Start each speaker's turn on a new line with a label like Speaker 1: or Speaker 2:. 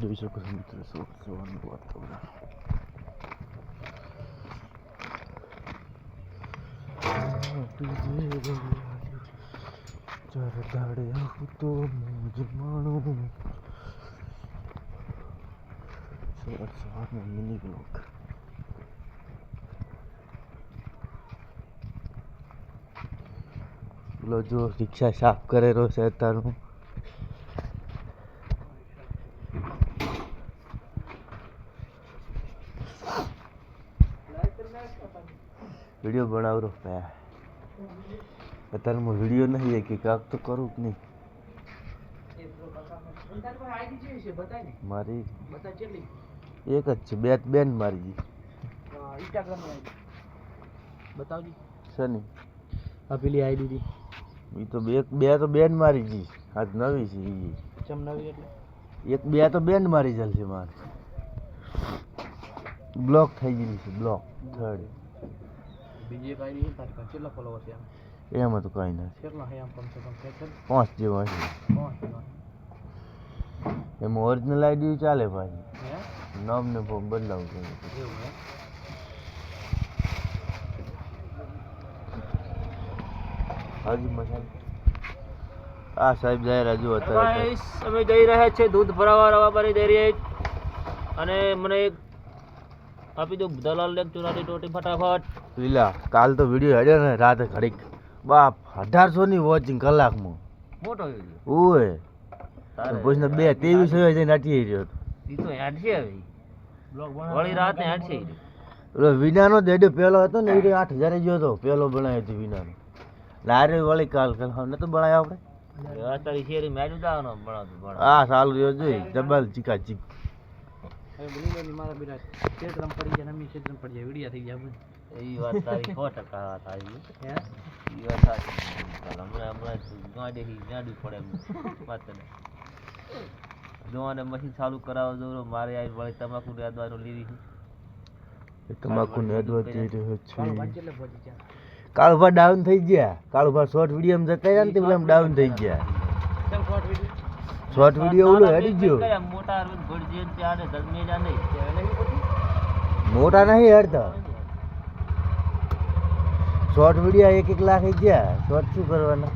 Speaker 1: જોઈ શકો છો મિત્રો સવારનું વાતાવરણ ચાર દાડે આવું તો મોજ માણું સવાર સવારનો મિની બ્લોક પેલો જો રિક્ષા સાફ કરેલો છે અત્યારનું. વીડિયો બનાવરો અત્યારે હું વીડિયો નહીં કે કાક તો કરું કે નહીં. મારી એક જ છે બે બેન મારી જી.
Speaker 2: બતાવજી
Speaker 1: શની?
Speaker 2: આ પેલી આઈડી
Speaker 1: એ તો બે બે તો બેન મારી જી. આજ નવી છે ઈ.
Speaker 2: ચમ નવી એટલે?
Speaker 1: એક બે તો બેન મારી જલશે મારે. બ્લોક થઈ ગયેલી છે બ્લોક થર્ડ
Speaker 2: બીજી કઈ નહીં તારી પાસે કેટલા ફોલોવર છે એમ?
Speaker 1: એમાં તો કઈ નથી.
Speaker 2: કેટલા છે આમ કમસે કમ છે છે
Speaker 1: પાંચ જેવા છે.
Speaker 2: છે
Speaker 1: એમાં ઓરિજિનલ આઈડી ચાલે
Speaker 2: ભાઈ.
Speaker 1: નામ ને ફોર્મ બદલાવું
Speaker 2: એવું
Speaker 1: હાજી મસાલ આ સાહેબ જાય રાજુ અત્યારે
Speaker 2: અમે જઈ રહ્યા છે દૂધ ભરાવા રવાબારી ડેરીએ અને મને એક આપી દો દલાલ ને ચુરાની ટોટી ફટાફટ.
Speaker 1: લીલા કાલ તો વીડિયો હેડ્યો ને રાતે ઘડીક. બાપ અઢારસો ની વોચિંગ કલાકમાં.
Speaker 2: મોટો
Speaker 1: ઓય પછી બે ત્રેવીસ હોય જઈને અટી રહ્યો હતો.
Speaker 2: ઈ તો હેડ હવે. વળી રાત ને હેડ
Speaker 1: પેલો વિનાનો દેડો પેલો હતો ને એ આઠ હજાર ગયો હતો. પેલો બનાવ્યો હતો વિનાનો. લારે વળી કાલ કાલ નતો બનાવ્યો આપણે? હા સારું રહ્યો જોઈ જબલ ચીકા ચીક.
Speaker 2: હવે ભૂલી ગયો મારા બેટા ક્ષેત્રમ પડી ગયા નમી ક્ષેત્રમ પડી વિડિયા થઈ ગયા એ વાત તારી સો ટકા વાત આવી હે? એ વાત સાચી. હમણાં હમણાં ગાડી ગાડી પડે વાત ને જોવાને મશીન ચાલુ કરાવો જો મારે આ વળી તમાકુ રેદવાનું લીધી
Speaker 1: એ તમાકુ ને અદવા જઈ રહ્યો છે. કાળુભા ડાઉન થઈ ગયા. કાળુભા શોર્ટ વીડિયો જતા રહ્યા ને તે ડાઉન થઈ ગયા.
Speaker 2: શોર્ટ વિડિયો
Speaker 1: ઓલો હેડી ગયો
Speaker 2: મોટા અરવિંદ ભડજી ત્યારે ધર્મેજા નહીં.
Speaker 1: મોટા નહીં હેડતા. શોર્ટ વિડિયો એક એક લાખ ગયા. શોર્ટ શું કરવાના?